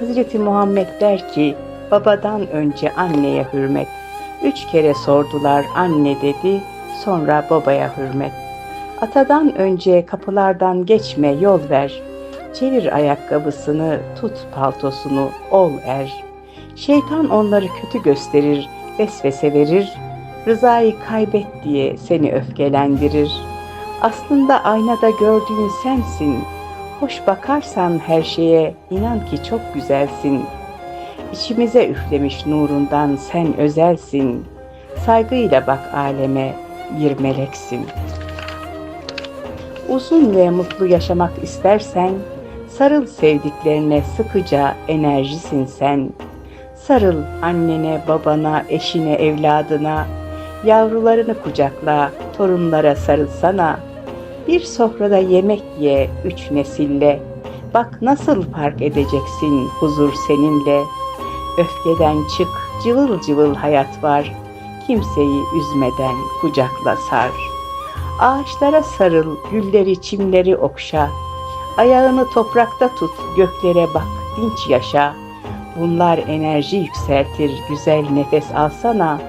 Hazreti Muhammed der ki, babadan önce anneye hürmet. Üç kere sordular anne dedi, sonra babaya hürmet. Atadan önce kapılardan geçme yol ver. Çevir ayakkabısını, tut paltosunu, ol er. Şeytan onları kötü gösterir, vesvese verir. Rızayı kaybet diye seni öfkelendirir. Aslında aynada gördüğün sensin. Hoş bakarsan her şeye inan ki çok güzelsin. İçimize üflemiş nurundan sen özelsin. Saygıyla bak aleme bir meleksin. Uzun ve mutlu yaşamak istersen sarıl sevdiklerine sıkıca enerjisin sen. Sarıl annene, babana, eşine, evladına, yavrularını kucakla, torunlara sarılsana. Bir sofrada yemek ye üç nesille. Bak nasıl fark edeceksin huzur seninle. Öfkeden çık, cıvıl cıvıl hayat var. Kimseyi üzmeden kucakla sar. Ağaçlara sarıl, gülleri, çimleri okşa. Ayağını toprakta tut, göklere bak, dinç yaşa. Bunlar enerji yükseltir, güzel nefes alsana.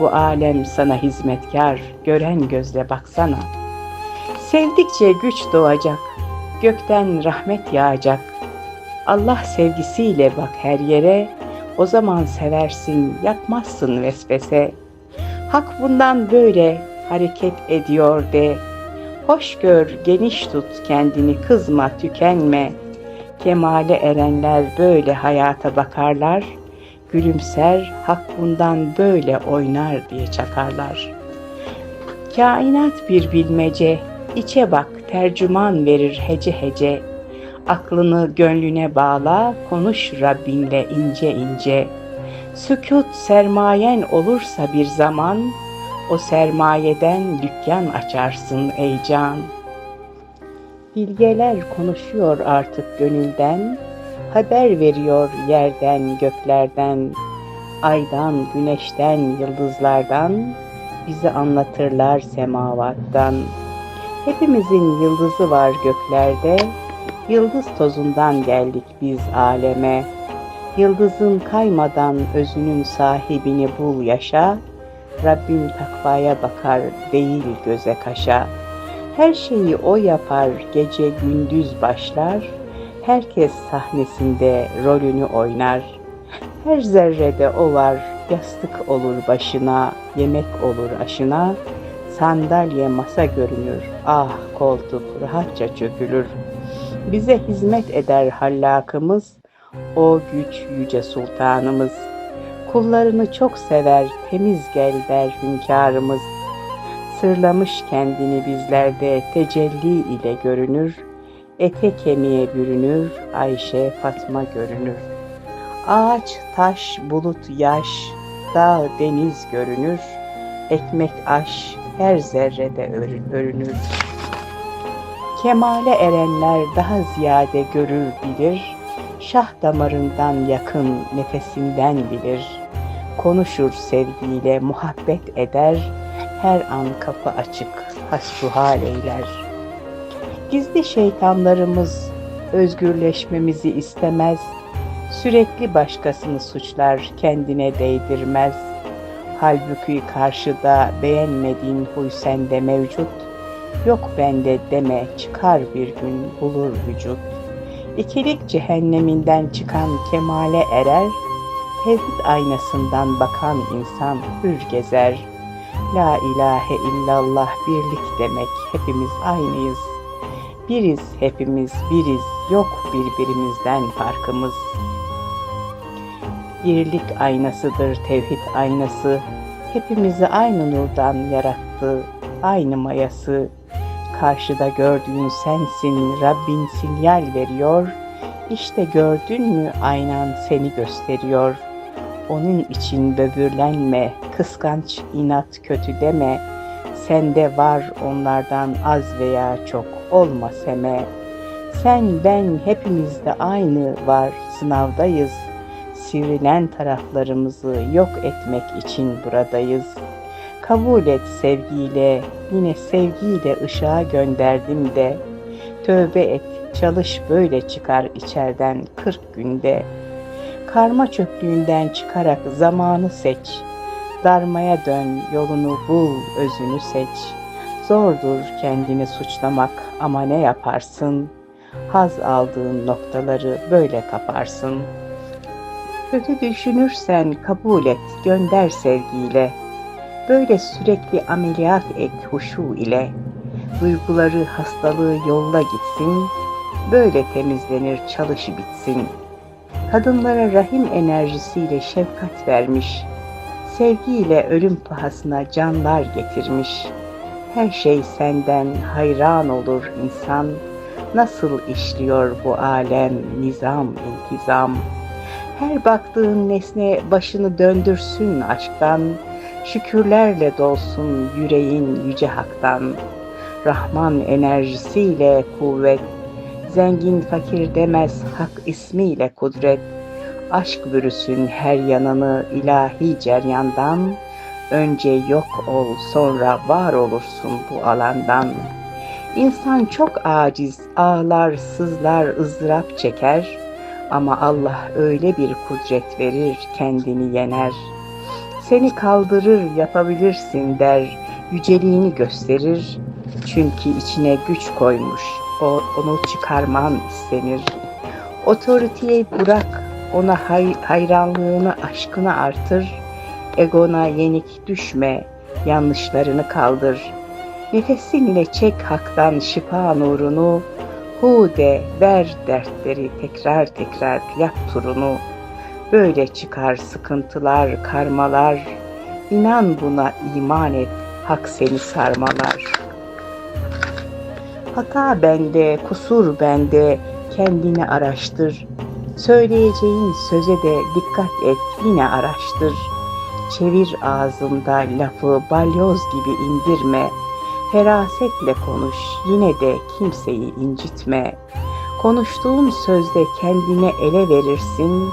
Bu alem sana hizmetkar, gören gözle baksana. Sevdikçe güç doğacak, gökten rahmet yağacak. Allah sevgisiyle bak her yere, o zaman seversin, yapmazsın vesvese. Hak bundan böyle hareket ediyor de. Hoş gör, geniş tut kendini, kızma, tükenme. Kemale erenler böyle hayata bakarlar. Gülümser, hak bundan böyle oynar diye çakarlar. Kainat bir bilmece, içe bak, tercüman verir hece hece. Aklını gönlüne bağla, konuş Rabbinle ince ince. Sükut sermayen olursa bir zaman, o sermayeden dükkan açarsın ey can. Bilgeler konuşuyor artık gönülden, haber veriyor yerden göklerden, aydan, güneşten, yıldızlardan, bizi anlatırlar semavattan. Hepimizin yıldızı var göklerde, yıldız tozundan geldik biz aleme. Yıldızın kaymadan özünün sahibini bul yaşa, Rabbim takvaya bakar değil göze kaşa. Her şeyi o yapar, gece gündüz başlar. Herkes sahnesinde rolünü oynar. Her zerrede o var, yastık olur başına, yemek olur aşına. Sandalye masa görünür, ah koltuk rahatça çökülür. Bize hizmet eder hallakımız, o güç yüce sultanımız. Kullarını çok sever, temiz gel der hünkârımız. Sırlamış kendini bizlerde tecelli ile görünür. Ete kemiğe bürünür, Ayşe Fatma görünür. Ağaç, taş, bulut, yaş, dağ, deniz görünür. Ekmek, aş, her zerrede örünür. Kemale erenler daha ziyade görür bilir. Şah damarından yakın nefesinden bilir. Konuşur sevgiyle muhabbet eder. Her an kapı açık hasbuhal eyler. Gizli şeytanlarımız özgürleşmemizi istemez. Sürekli başkasını suçlar, kendine değdirmez. Halbuki karşıda beğenmediğin huy sende mevcut. Yok bende deme, çıkar bir gün bulur vücut. İkilik cehenneminden çıkan kemale erer, tevhid aynasından bakan insan hür gezer. La ilahe illallah birlik demek, hepimiz aynıyız. Biriz hepimiz, biriz, yok birbirimizden farkımız. Birlik aynasıdır tevhid aynası, hepimizi aynı nurdan yarattı, aynı mayası. Karşıda gördüğün sensin, Rabbin sinyal veriyor. İşte gördün mü aynan seni gösteriyor. Onun için böbürlenme, kıskanç, inat, kötü deme. Sende var onlardan az veya çok, olma seme. Sen, ben, hepimizde aynı var, sınavdayız. Sivrilen taraflarımızı yok etmek için buradayız. Kabul et sevgiyle, yine sevgiyle ışığa gönderdim de. Tövbe et, çalış böyle çıkar içerden kırk günde. Karma çöplüğünden çıkarak zamanı seç. Darmaya dön, yolunu bul, özünü seç. Zordur kendini suçlamak ama ne yaparsın? Haz aldığın noktaları böyle kaparsın. Kötü düşünürsen kabul et, gönder sevgiyle. Böyle sürekli ameliyat et huşu ile. Duyguları, hastalığı yolla gitsin. Böyle temizlenir, çalışı bitsin. Kadınlara rahim enerjisiyle şefkat vermiş. Sevgiyle ölüm pahasına canlar getirmiş. Her şey senden hayran olur insan. Nasıl işliyor bu alem, nizam, intizam. Her baktığın nesne başını döndürsün aşktan. Şükürlerle dolsun yüreğin yüce haktan. Rahman enerjisiyle kuvvet, zengin fakir demez hak ismiyle kudret. Aşk bürüsün her yanını ilahi ceryandan. Önce yok ol sonra var olursun bu alandan. İnsan çok aciz, ağlar, sızlar, ızdırap çeker. Ama Allah öyle bir kudret verir, kendini yener. Seni kaldırır, yapabilirsin der, yüceliğini gösterir. Çünkü içine güç koymuş, o, onu çıkarman istenir. Otoriteyi bırak, ona hay, hayranlığını, aşkını artır. Egona yenik düşme, yanlışlarını kaldır. Nefesinle çek haktan şifa nurunu, Hu de ver dertleri tekrar tekrar yap turunu. Böyle çıkar sıkıntılar, karmalar. İnan buna iman et, hak seni sarmalar. Hata bende, kusur bende, kendini araştır. Söyleyeceğin söze de dikkat et, yine araştır. Çevir ağzında lafı balyoz gibi indirme. Ferasetle konuş, yine de kimseyi incitme. Konuştuğun sözde kendine ele verirsin.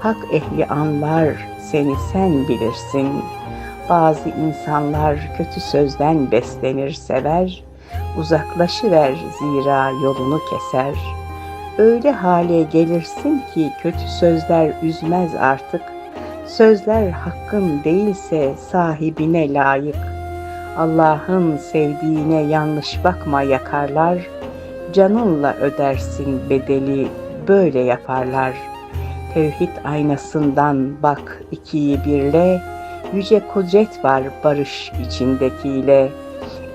Hak ehli anlar, seni sen bilirsin. Bazı insanlar kötü sözden beslenir sever. Uzaklaşıver zira yolunu keser. Öyle hale gelirsin ki kötü sözler üzmez artık. Sözler hakkın değilse sahibine layık. Allah'ın sevdiğine yanlış bakma yakarlar. Canınla ödersin bedeli böyle yaparlar. Tevhid aynasından bak ikiyi birle. Yüce kudret var barış içindekiyle.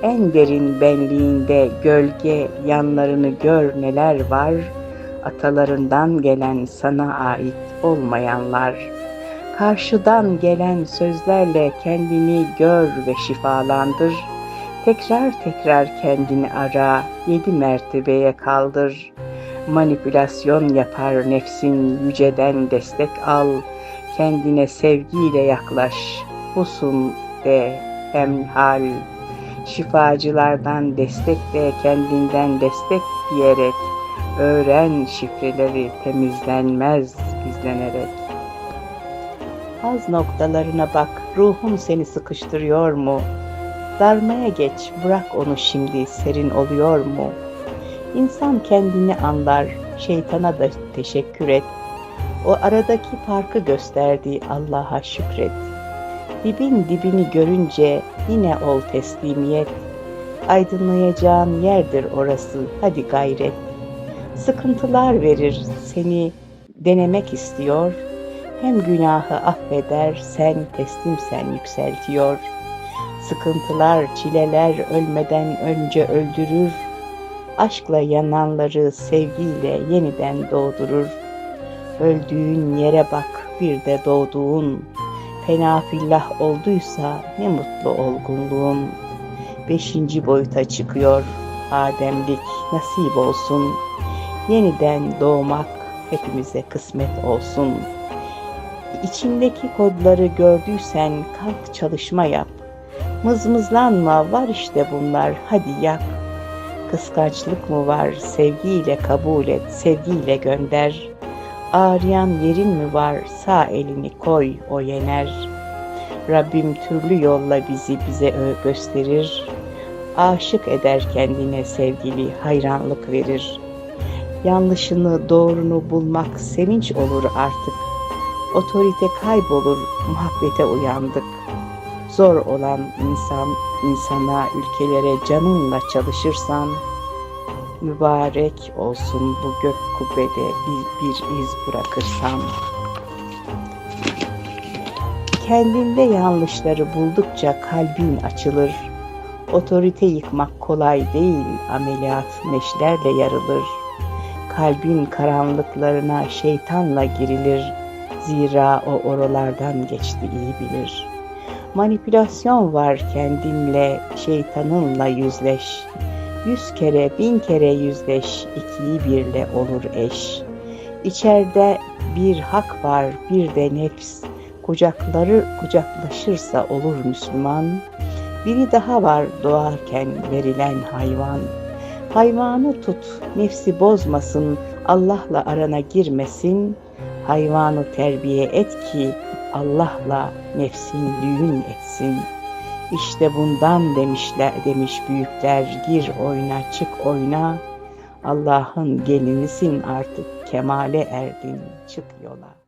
En derin benliğinde gölge yanlarını gör neler var. Atalarından gelen sana ait olmayanlar. Karşıdan gelen sözlerle kendini gör ve şifalandır. Tekrar tekrar kendini ara, yedi mertebeye kaldır. Manipülasyon yapar nefsin, yüceden destek al. Kendine sevgiyle yaklaş, husun de hemhal. Şifacılardan destek de kendinden destek diyerek öğren şifreleri temizlenmez gizlenerek. Az noktalarına bak, ruhum seni sıkıştırıyor mu? Darmaya geç, bırak onu şimdi, serin oluyor mu? İnsan kendini anlar, şeytana da teşekkür et. O aradaki farkı gösterdiği Allah'a şükret. Dibin dibini görünce yine ol teslimiyet. Aydınlayacağın yerdir orası, hadi gayret. Sıkıntılar verir, seni denemek istiyor. Hem günahı affeder, sen teslimsen yükseltiyor. Sıkıntılar, çileler ölmeden önce öldürür. Aşkla yananları sevgiyle yeniden doğdurur. Öldüğün yere bak, bir de doğduğun. Fena fillah olduysa ne mutlu olgunluğun. Beşinci boyuta çıkıyor Ademlik nasip olsun. Yeniden doğmak hepimize kısmet olsun. İçindeki kodları gördüysen kalk çalışma yap. Mızmızlanma var işte bunlar hadi yap. Kıskançlık mı var sevgiyle kabul et sevgiyle gönder. Ağrıyan yerin mi var sağ elini koy o yener. Rabbim türlü yolla bizi bize gösterir. Aşık eder kendine sevgili hayranlık verir. Yanlışını doğrunu bulmak sevinç olur artık. Otorite kaybolur, muhabbete uyandık. Zor olan insan, insana, ülkelere canınla çalışırsan, mübarek olsun bu gök kubbede bir, bir iz bırakırsan. Kendinde yanlışları buldukça kalbin açılır. Otorite yıkmak kolay değil, ameliyat neşlerle yarılır. Kalbin karanlıklarına şeytanla girilir. Zira o oralardan geçti iyi bilir. Manipülasyon var kendinle, şeytanınla yüzleş. Yüz kere, bin kere yüzleş, ikiyi birle olur eş. İçeride bir hak var, bir de nefs. Kucakları kucaklaşırsa olur Müslüman. Biri daha var doğarken verilen hayvan. Hayvanı tut, nefsi bozmasın, Allah'la arana girmesin. Hayvanı terbiye et ki Allah'la nefsin düğün etsin. İşte bundan demişler demiş büyükler gir oyna çık oyna. Allah'ın gelinisin artık kemale erdin çık yola.